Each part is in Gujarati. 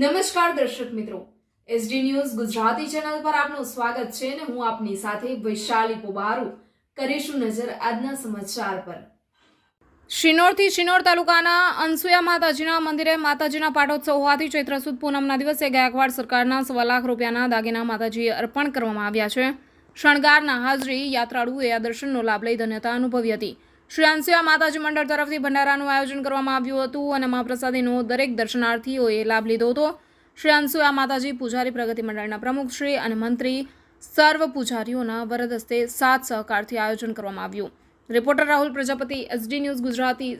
નમસ્કાર દર્શક મિત્રો. એસડી ન્યૂઝ ગુજરાતી ચેનલ પર આપનું સ્વાગત છે અને હું આપની સાથે વૈશાલી પોબારુ કરીશું નજર આજના સમાચાર પર. શિનોરથી શિનોર તાલુકાના અનસુયા માતાજીના મંદિરે માતાજીના પાટોત્સવ હોવાથી ચૈત્ર સુદ પૂનમના દિવસે ગાયકવાડ સરકારના સવા લાખ રૂપિયાના દાગીના માતાજીએ અર્પણ કરવામાં આવ્યા છે. શણગારના હાજરી યાત્રાળુએ આ દર્શનનો લાભ લઈ ધન્યતા અનુભવી હતી. શ્રી અનસુયા માતાજી મંડળ તરફથી ભંડારાનું આયોજન કરવામાં આવ્યું હતું અને મહાપ્રસાદીનો દરેક દર્શનાર્થીઓએ લાભ લીધો હતો. શ્રી અંસુયા માતાજી પૂજારી પ્રગતિ મંડળના પ્રમુખશ્રી અને મંત્રી સર્વ પૂજારીઓના વરદ હસ્તે સાત સહકારથી આયોજન કરવામાં આવ્યું. Reporter Rahul, Prajapati, SD news Gujarati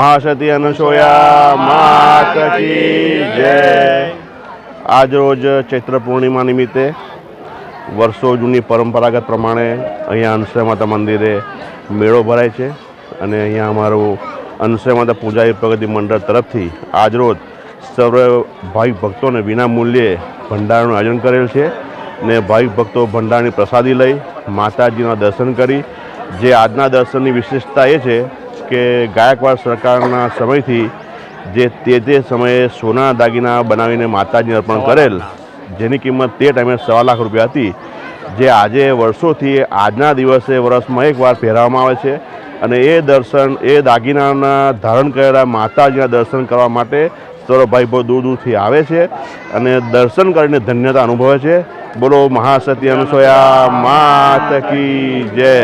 Mahasati Anasuya, માત જય. આજ ચૈત્ર પૂર્ણિમા નિમિત્તે વર્ષો જૂની પરંપરાગત પ્રમાણે અહીંયા અંશે માતા મંદિરે મેળો ભરાય છે અને અહીંયા અમારું અંશે માતા પૂજારી પ્રગતિ મંડળ તરફથી આજરોજ સર્વ ભાવિક ભક્તોને વિના મૂલ્યે ભંડારનું આયોજન કરેલ છે ને ભાવિક ભક્તો ભંડારની પ્રસાદી લઈ માતાજીના દર્શન કરી. જે આજના દર્શનની વિશેષતા એ છે કે ગાયકવાડ સરકારના સમયથી જે તે તે સમયે સોના દાગીના બનાવીને માતાજીને અર્પણ કરેલ જેની કિંમત તે ટાઈમે સવા લાખ રૂપિયા હતી, જે આજે વર્ષોથી આજના દિવસે વર્ષમાં એકવાર પહેરાવવામાં આવે છે. અને એ દર્શન, એ દાગીનાના ધારણ કરેલા માતાજીના દર્શન કરવા માટે સરો ભાઈ બહુ દૂર દૂરથી આવે છે અને દર્શન કરીને ધન્યતા અનુભવે છે. બોલો મહાસતી અનુસોયા, માત કી જય.